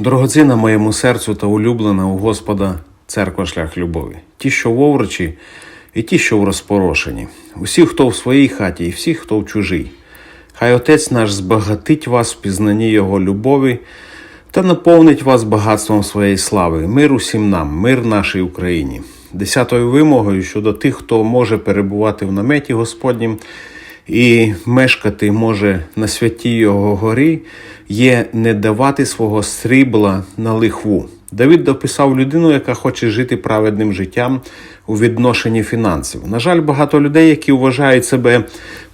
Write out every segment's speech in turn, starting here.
Дорогоцінна моєму серцю та улюблена у Господа церква шлях любові. Ті, що в оврочі, і ті, що в розпорошенні. Усі, хто в своїй хаті, і всі, хто в чужій. Хай Отець наш збагатить вас в пізнанні Його любові та наповнить вас багатством своєї слави. Мир усім нам, мир нашій Україні. Десятою вимогою щодо тих, хто може перебувати в наметі Господнім і мешкати може на святій Його горі, є не давати свого срібла на лихву. Давид дописав людину, яка хоче жити праведним життям у відношенні фінансів. На жаль, багато людей, які вважають себе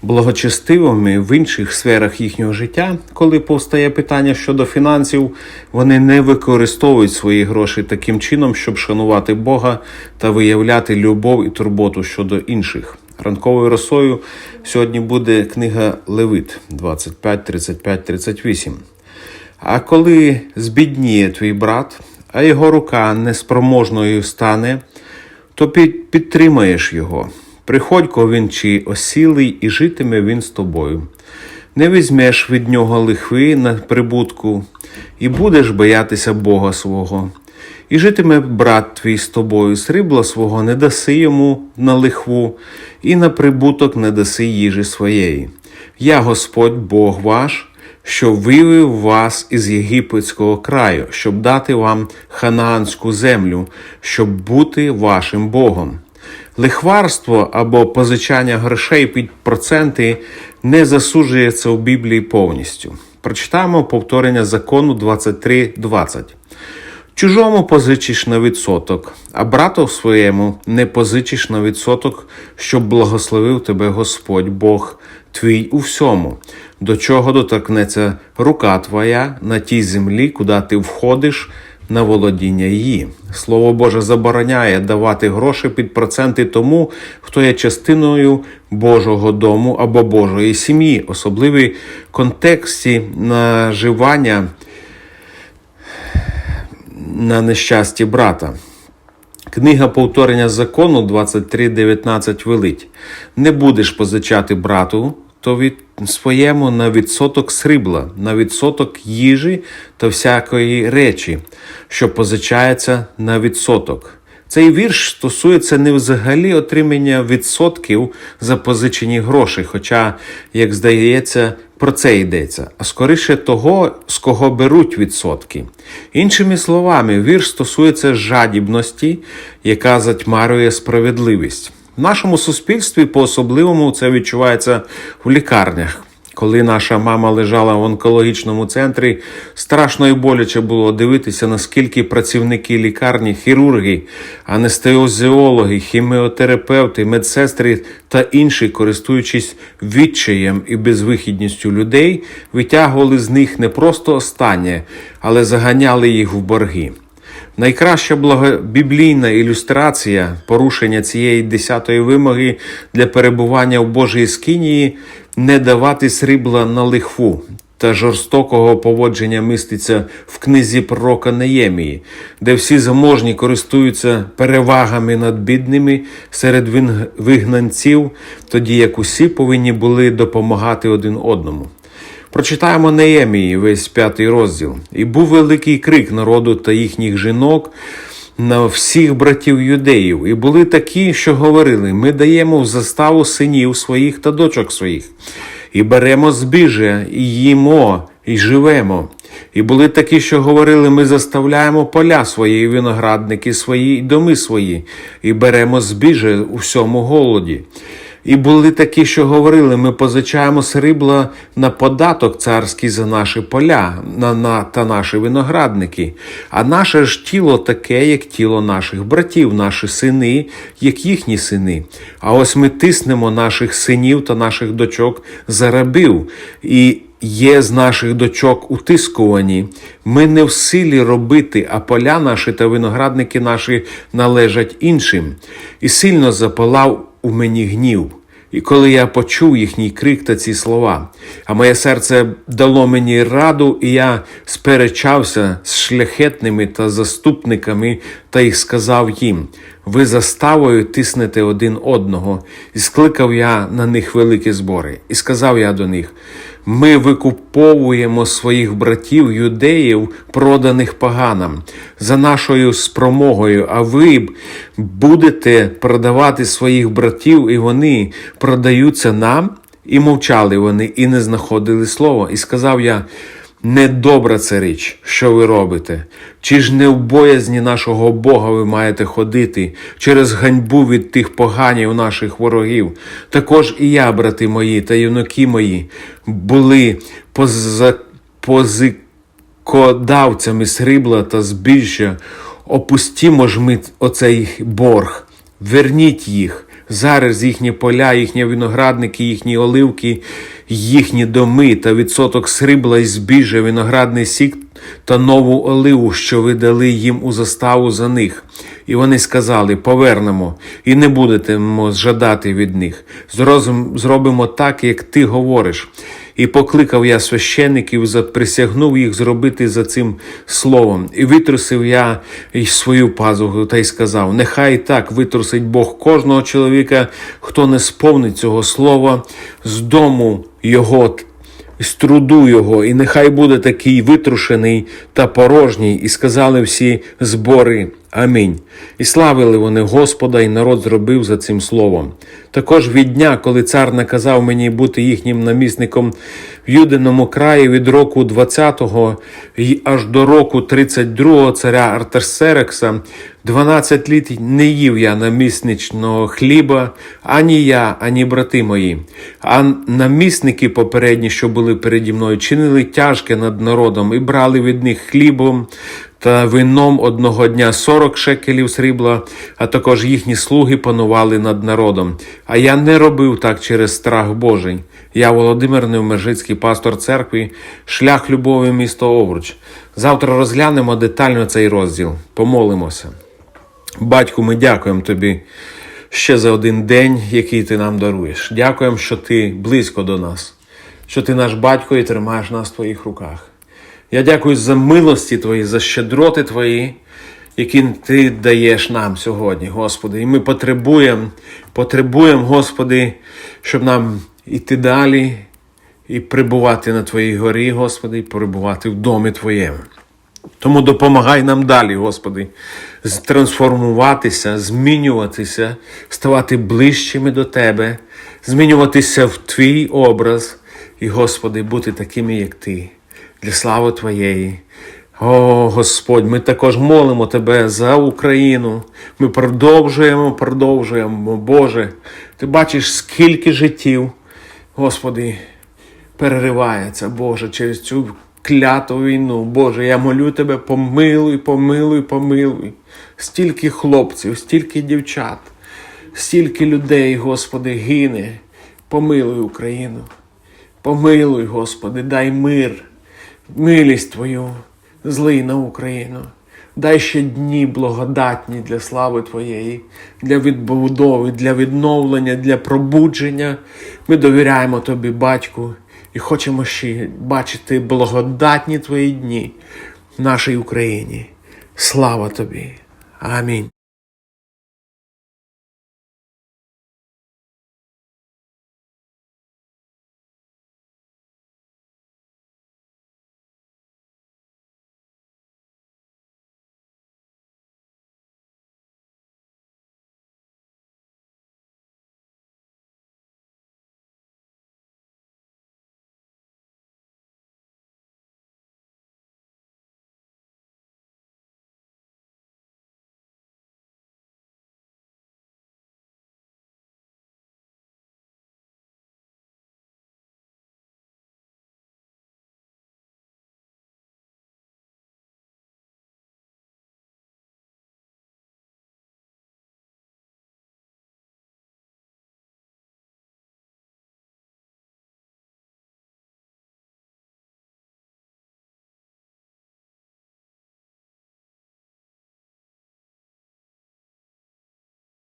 благочестивими в інших сферах їхнього життя, коли повстає питання щодо фінансів, вони не використовують свої гроші таким чином, щоб шанувати Бога та виявляти любов і турботу щодо інших. Ранковою росою сьогодні буде книга Левит 25, 35, 38. А коли збідніє твій брат, а його рука неспроможною стане, то підтримаєш його. Приходько він чи осілий, і житиме він з тобою. Не візьмеш від нього лихви на прибутку, і будеш боятися Бога свого. І житиме брат твій з тобою, срібла свого не даси йому на лихву, і на прибуток не даси їжі своєї. Я Господь Бог ваш, що вивів вас із єгипетського краю, щоб дати вам ханаанську землю, щоб бути вашим Богом. Лихварство або позичання грошей під проценти не засуджується у Біблії повністю. Прочитаємо повторення закону 23.20. Чужому позичиш на відсоток, а брату своєму не позичиш на відсоток, щоб благословив тебе Господь Бог твій у всьому, до чого доторкнеться рука твоя на тій землі, куди ти входиш на володіння її. Слово Боже забороняє давати гроші під проценти тому, хто є частиною Божого дому або Божої сім'ї, особливі контексті наживання на нещасті брата. Книга повторення закону 23.19 велить. Не будеш позичати брату, то від своєму на відсоток срібла, на відсоток їжі та всякої речі, що позичається на відсоток. Цей вірш стосується не взагалі отримання відсотків за позичені гроші, хоча, як здається, про це йдеться, а скоріше того, з кого беруть відсотки. Іншими словами, вірш стосується жадібності, яка затьмарює справедливість. В нашому суспільстві по-особливому це відчувається в лікарнях. Коли наша мама лежала в онкологічному центрі, страшно і боляче було дивитися, наскільки працівники лікарні, хірурги, анестезіологи, хіміотерапевти, медсестри та інші, користуючись відчаєм і безвихідністю людей, витягували з них не просто останнє, але заганяли їх в борги. Найкраща благобіблійна ілюстрація порушення цієї десятої вимоги для перебування в Божій скинії не давати срібла на лихву та жорстокого поводження міститься в книзі пророка Неємії, де всі заможні користуються перевагами над бідними серед вигнанців, тоді як усі повинні були допомагати один одному. Прочитаємо Неємії весь п'ятий розділ. І був великий крик народу та їхніх жінок на всіх братів юдеїв. І були такі, що говорили: ми даємо в заставу синів своїх та дочок своїх, і беремо збіжжя, і їмо, і живемо. І були такі, що говорили: ми заставляємо поля свої, і виноградники свої, і доми свої, і беремо збіжжя у всьому голоді. І були такі, що говорили: ми позичаємо срібла на податок царський за наші поля на, на, та наші виноградники. А наше ж тіло таке, як тіло наших братів, наші сини, як їхні сини. А ось ми тиснемо наших синів та наших дочок за рабів. І Є з наших дочок утискувані, ми не в силі робити, а поля наші та виноградники наші належать іншим, і сильно запалав у мені гнів. І коли я почув їхній крик та ці слова, а моє серце дало мені раду, і я сперечався з шляхетними та заступниками та й сказав їм: ви заставою тиснете один одного, і скликав я на них великі збори, і сказав я до них: Ми викуповуємо своїх братів юдеїв, проданих поганам, за нашою спромогою, а ви будете продавати своїх братів, і вони продаються нам. І мовчали вони, і не знаходили слова. І сказав я: недобра це річ, що ви робите. Чи ж не в боязні нашого Бога ви маєте ходити через ганьбу від тих поганів наших ворогів? Також і я, брати мої та юнаки мої, були позикодавцями срібла та збіжжя. Опустімо ж ми оцей борг, верніть їх. Зараз їхні поля, їхні виноградники, їхні оливки, їхні доми та відсоток срібла і збіжжя, виноградний сік та нову оливу, що ви дали їм у заставу за них. І вони сказали: повернемо, і не будемо жадати від них. Зробимо так, як ти говориш. І покликав я священиків, заприсягнув їх зробити за цим словом. І витрусив я й свою пазуху та й сказав: Нехай так витрусить Бог кожного чоловіка, хто не сповнить цього слова з дому його з труду його, і нехай буде такий витрушений та порожній, і сказали всі збори. Амінь. І славили вони Господа, і народ зробив за цим словом. Також від дня, коли цар наказав мені бути їхнім намісником в Юдиному краї від року 20-го і аж до року 32-го царя Артасерекса, 12 літ не їв я намісничного хліба, ані я, ані брати мої. А намісники попередні, що були переді мною, чинили тяжке над народом і брали від них хлібом та вином одного дня 40 шекелів срібла, а також їхні слуги панували над народом. А я не робив так через страх Божий. Я Володимир Невмержицький, пастор церкви, шлях любові, місто Овруч. Завтра розглянемо детально цей розділ. Помолимося. Батьку, ми дякуємо тобі ще за один день, який ти нам даруєш. Дякуємо, що ти близько до нас, що ти наш батько і тримаєш нас в твоїх руках. Я дякую за милості Твої, за щедроти Твої, які Ти даєш нам сьогодні, Господи. І ми потребуємо, потребуємо, Господи, щоб нам іти далі і прибувати на Твоїй горі, Господи, і перебувати в домі Твоєму. Тому допомагай нам далі, Господи, трансформуватися, змінюватися, ставати ближчими до Тебе, змінюватися в Твій образ і, Господи, бути такими, як Ти, для слави Твоєї. О, Господь, ми також молимо Тебе за Україну. Ми продовжуємо, продовжуємо, Боже. Ти бачиш, скільки життів, Господи, переривається, Боже, через цю кляту війну. Боже, я молю тебе, помилуй, помилуй, помилуй. Стільки хлопців, стільки дівчат, стільки людей, Господи, гине. Помилуй Україну. Помилуй, Господи, дай мир, милість Твою, злий на Україну. Дай ще дні благодатні для слави Твоєї, для відбудови, для відновлення, для пробудження. Ми довіряємо Тобі, Батьку, і хочемо ще бачити благодатні Твої дні в нашій Україні. Слава Тобі. Амінь.